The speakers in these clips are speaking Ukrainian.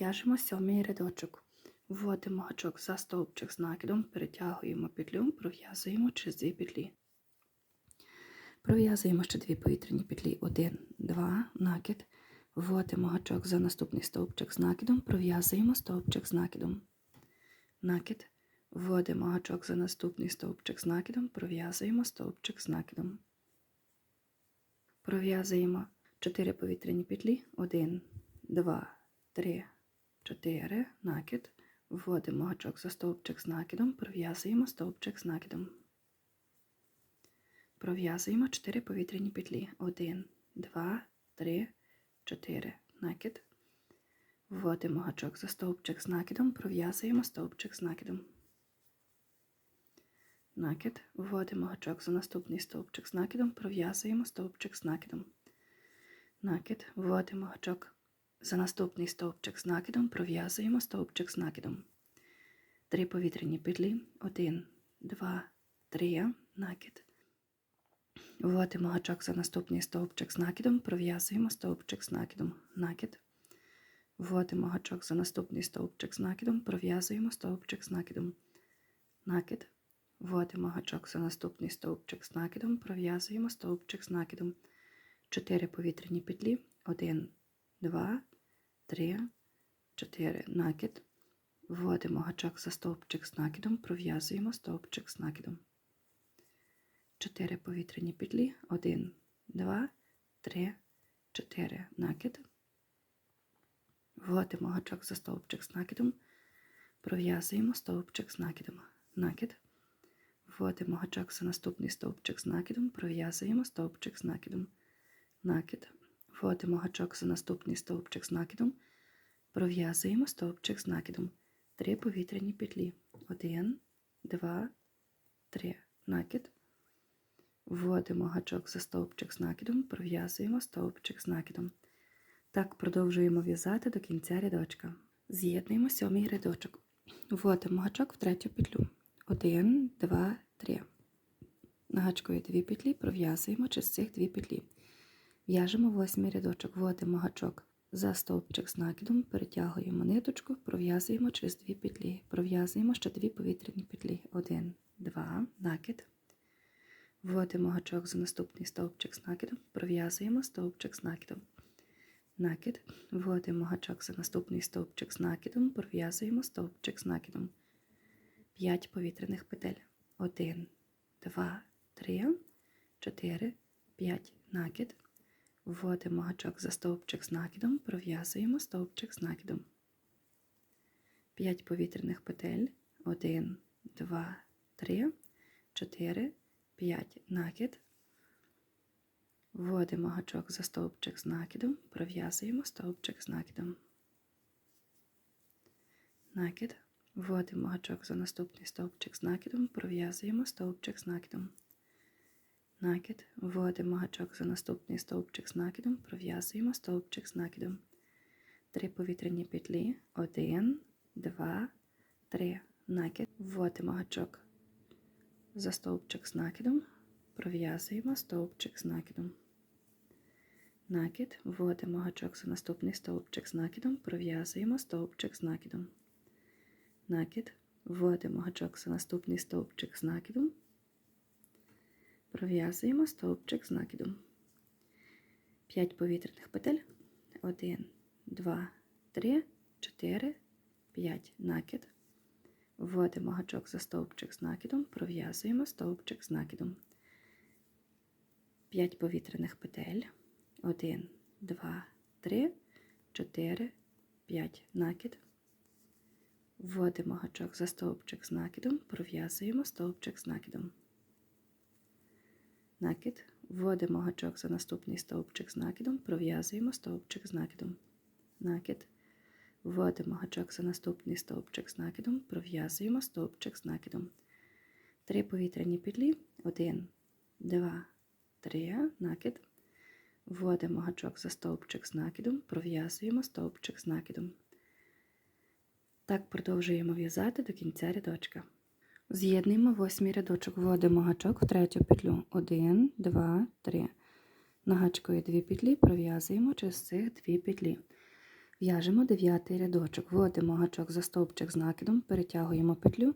В'яжемо сьомий рядочок. Вводимо гачок за стовпчик з накидом, перетягуємо петлю, пров'язуємо через дві петлі. Пров'язуємо ще дві повітряні петлі. Один, два, накид. Вводимо гачок за наступний стовпчик з накидом, пров'язуємо стовпчик з накидом. Накид. Вводимо гачок за наступний стовпчик з накидом, пров'язуємо стовпчик з накидом. Пров'язуємо 4 повітряні петлі. 1, 2, 3, 4, накид. Вводимо гачок за стовпчик з накидом, пров'язуємо стовпчик з накидом. Пров'язуємо 4 повітряні петлі. 1, 2, 3, 4, накид. Вводимо гачок за стовпчик з накидом, пров'язуємо стовпчик з накидом. Накид. Вводимо гачок за наступний стовпчик з накидом, пров'язуємо стовпчик з накидом. Накид. Вводимо гачок за наступний стовпчик з накидом, пров'язуємо стовпчик з накидом. Три повітряні петлі. Один, два, три, накид. Вводимо гачок за наступний стовпчик з накидом, пров'язуємо стовпчик з накидом. Накид. Вводимо гачок за наступний стовпчик з накидом, пров'язуємо стовпчик з накидом. Накид. Вводимо гачок за наступний стовпчик з накидом, пров'язуємо стовпчик з накидом. 4 повітряні петлі. 1, 2, 3, 4. Накид. Вводимо гачок за стовпчик з накидом, пров'язуємо стовпчик з накидом. 4 повітряні петлі. 1, 2, 3, 4. Накид. Вводимо гачок за стовпчик з накидом, пров'язуємо стовпчик з накидом. Накид. Вводимо гачок за наступний стовпчик з накидом, пров'язуємо стовпчик з накидом. Накид. Вводимо гачок за наступний стовпчик з накидом, пров'язуємо стовпчик з накидом. Три повітряні петлі. Один, два, три. Накид. Вводимо гачок за стовпчик з накидом, пров'язуємо стовпчик з накидом. Так продовжуємо в'язати до кінця рядочка. З'єднуємо сьомий рядочок. Вводимо гачок в третю петлю. 1, 2, 3. Нагачкою дві петлі, пров'язуємо через цих дві петлі. В'яжемо восьмий рядочок, вводимо гачок за стовпчик з накидом, перетягуємо ниточку, пров'язуємо через дві петлі. Пров'язуємо ще дві повітряні петлі. 1, 2, накид. Вводимо гачок за наступний стовпчик з накидом, пров'язуємо стовпчик з накидом. Накид. Вводимо гачок за наступний стовпчик з накидом, пров'язуємо стовпчик з накидом. 5 повітряних петель. 1, 2, 3, 4, 5 накид. Вводимо гачок за стовпчик з накидом, пров'язуємо стовпчик з накидом. 5 повітряних петель. 1, 2, 3, 4, 5 накид. Вводимо гачок за стовпчик з накидом, пров'язуємо стовпчик з накидом. Накид. Вводимо гачок за наступний стовпчик з накидом, пров'язуємо стовпчик з накидом. Накид. Вводимо гачок за наступний стовпчик з накидом, пров'язуємо стовпчик з накидом. Три повітряні петлі. Один, два, три. Накид. Вводимо гачок за стовпчик з накидом, пров'язуємо стовпчик з накидом. Накид. Вводимо гачок за наступний стовпчик з накидом, пров'язуємо стовпчик з накидом. Накид. Вводимо гачок за наступний стовпчик з накидом, пров'язуємо стовпчик з накидом. 5 повітряних петель. 1, 2, 3, 4, 5. Накид. Вводимо гачок за стовпчик з накидом, пров'язуємо стовпчик з накидом. 5 повітряних петель. 1, 2, 3, 4, 5. Накид. Вводимо гачок за стовпчик з накидом, пров'язуємо стовпчик з накидом. Накид. Вводимо гачок за наступний стовпчик з накидом, пров'язуємо стовпчик з накидом. Накид. Вводимо гачок за наступний стовпчик з накидом, пров'язуємо стовпчик з накидом. Три повітряні петлі. 1, 2, 3, накид. Вводимо гачок за стовпчик з накидом, пров'язуємо стовпчик з накидом. Так продовжуємо в'язати до кінця рядочка. З'єднуємо восьмий рядочок, вводимо гачок в третю петлю. 1, 2, 3. Нагачкою дві петлі пров'язуємо через цих дві петлі. В'яжемо дев'ятий рядочок, вводимо гачок за стовпчик з накидом, перетягуємо петлю,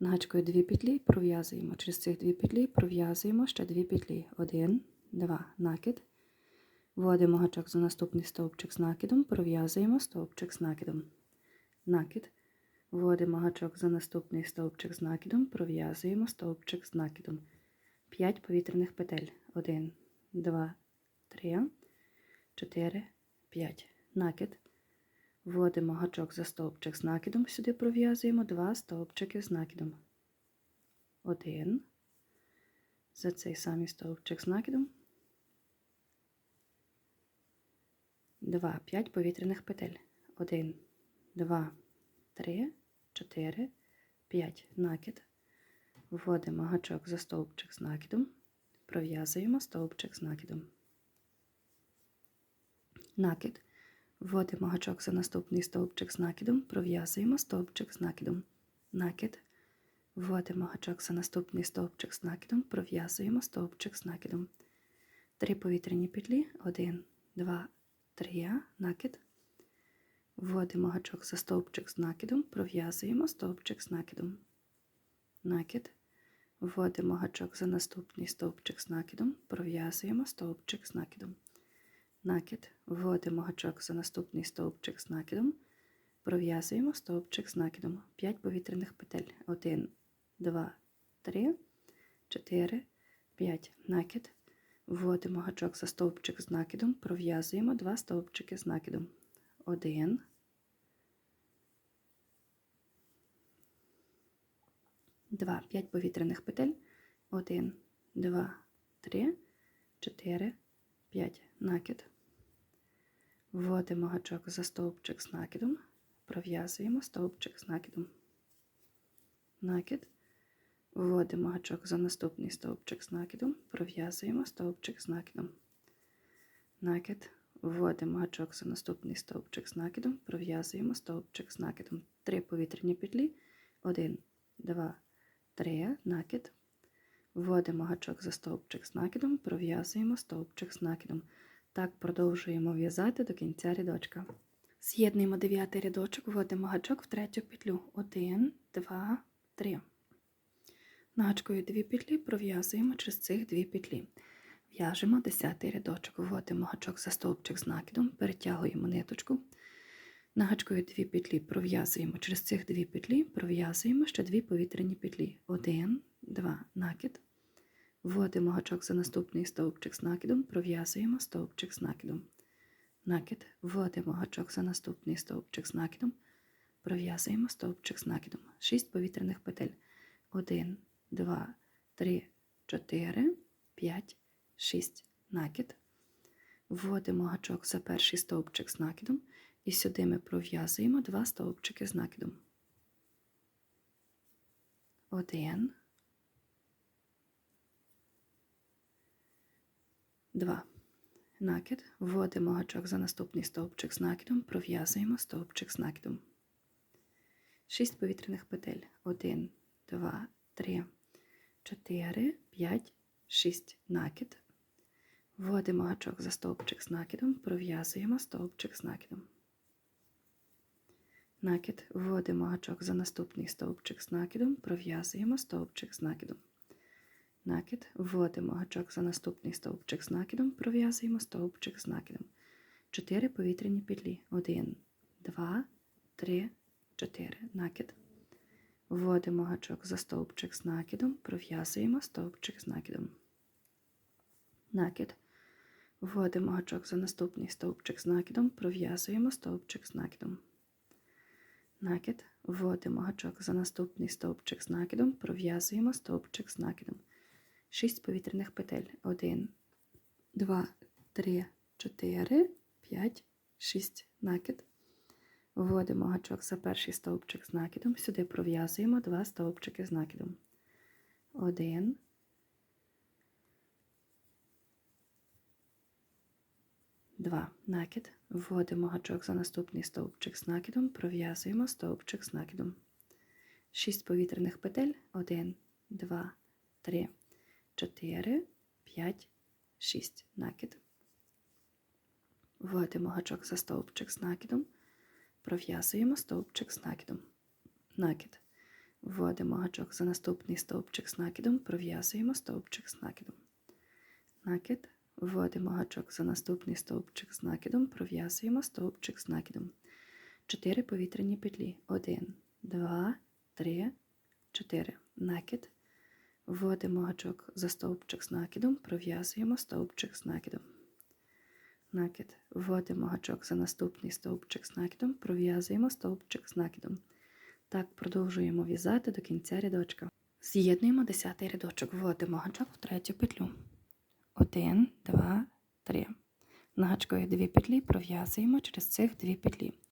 нагачкою дві петлі, пров'язуємо. Через цих дві петлі пров'язуємо ще дві петлі. Один, два, накид. Вводимо гачок за наступний стовпчик з накидом, пров'язуємо стовпчик з накидом. Накид. Вводимо гачок за наступний стовпчик з накидом, пров'язуємо стовпчик з накидом. 5 повітряних петель. 1, 2, 3, 4, 5. Накид. Вводимо гачок за стовпчик з накидом, сюди пров'язуємо два стовпчики з накидом. Один. За цей самий стовпчик з накидом. Два. П'ять повітряних петель. Один, два, три, чотири, п'ять. Накид. Вводимо гачок за стовпчик з накидом, пров'язуємо стовпчик з накидом. Накид. Вводимо гачок за наступний стовпчик з накидом, пров'язуємо стовпчик з накидом. Накид. Вводимо гачок за наступний стовпчик з накидом, пров'язуємо стовпчик з накидом. Три повітряні петлі. Один, два, три. Накид. Вводимо гачок за стовпчик з накидом, пров'язуємо стовпчик з накидом. Накид. Вводимо гачок за наступний стовпчик з накидом, пров'язуємо стовпчик з накидом. Накид. Вводимо гачок за наступний стовпчик з накидом, пров'язуємо стовпчик з накидом. 5 повітряних петель. 1, 2, 3, 4, 5. Накид. Вводимо гачок за стовпчик з накидом, пров'язуємо 2 стовпчики з накидом. 1, 2, 5 повітряних петель. 1, 2, 3, 4, 5. Накид. Вводимо гачок за стовпчик з накидом, пров'язуємо стовпчик з накидом. Накид. Вводимо гачок за наступний стовпчик з накидом, пров'язуємо стовпчик з накидом. Накид. Вводимо гачок за наступний стовпчик з накидом, пров'язуємо стовпчик з накидом. Три повітряні петлі. 1, 2, 3, накид. Вводимо гачок за стовпчик з накидом, пров'язуємо стовпчик з накидом. Так продовжуємо в'язати до кінця рядочка. З'єднуємо дев'ятий рядочок, вводимо гачок в третю петлю. 1, 2, 3. Нагачкою дві петлі пров'язуємо через цих дві петлі. В'яжемо десятий рядочок, вводимо гачок за стовпчик з накидом, перетягуємо ниточку. Нагачкою дві петлі пров'язуємо через цих дві петлі, пров'язуємо ще дві повітряні петлі. 1, 2, накид. Вводимо гачок за наступний стовпчик з накидом, пров'язуємо стовпчик з накидом. Накид. Вводимо гачок за наступний стовпчик з накидом, пров'язуємо стовпчик з накидом. 6 повітряних петель. 1, 2, 3, 4, 5, 6. Накид. Вводимо гачок за перший стовпчик з накидом, і сюди ми пров'язуємо два стовпчики з накидом. 1, 2. Накид. Вводимо гачок за наступний стовпчик з накидом, пров'язуємо стовпчик з накидом. 6 повітряних петель. 1, 2, 3, 4, 5, 6. Накид. Вводимо гачок за стовпчик з накидом, пров'язуємо стовпчик з накидом. Накид. Вводимо гачок за наступний стовпчик з накидом, пров'язуємо стовпчик з накидом. Накид. Вводимо гачок за наступний стовпчик з накидом, пров'язуємо стовпчик з накидом. 4 повітряні петлі. 1, 2, 3, 4. Накид. Вводимо гачок за стовпчик з накидом, пров'язуємо стовпчик з накидом. Накид. Вводимо гачок за наступний стовпчик з накидом, пров'язуємо стовпчик з накидом. Накид. Вводимо гачок за наступний стовпчик з накидом, пров'язуємо стовпчик з накидом. 6 повітряних петель. 1, 2, 3, 4, 5, 6. Накид. Вводимо гачок за перший стовпчик з накидом. Сюди пров'язуємо два стовпчики з накидом. 1, 2. Накид. Вводимо гачок за наступний стовпчик з накидом, пров'язуємо стовпчик з накидом. 6 повітряних петель. 1, 2, 3, 4, 5, 6. Накид. Вводимо гачок за стовпчик з накидом, пров'язуємо стовпчик з накидом. Накид. Вводимо гачок за наступний стовпчик з накидом, пров'язуємо стовпчик з накидом. Накид. Вводимо гачок за наступний стовпчик з накидом, пров'язуємо стовпчик з накидом. 4 повітряні петлі. 1, 2, 3, 4. Накид. Вводимо гачок за стовпчик з накидом, пров'язуємо стовпчик з накидом. Накид. Вводимо гачок за наступний стовпчик з накидом, пров'язуємо стовпчик з накидом. Так продовжуємо в'язати до кінця рядочка. З'єднуємо 10 рядочок, вводимо гачок в третю петлю. 1, 2, 3. На дві петлі пров'язуємо через цих дві петлі.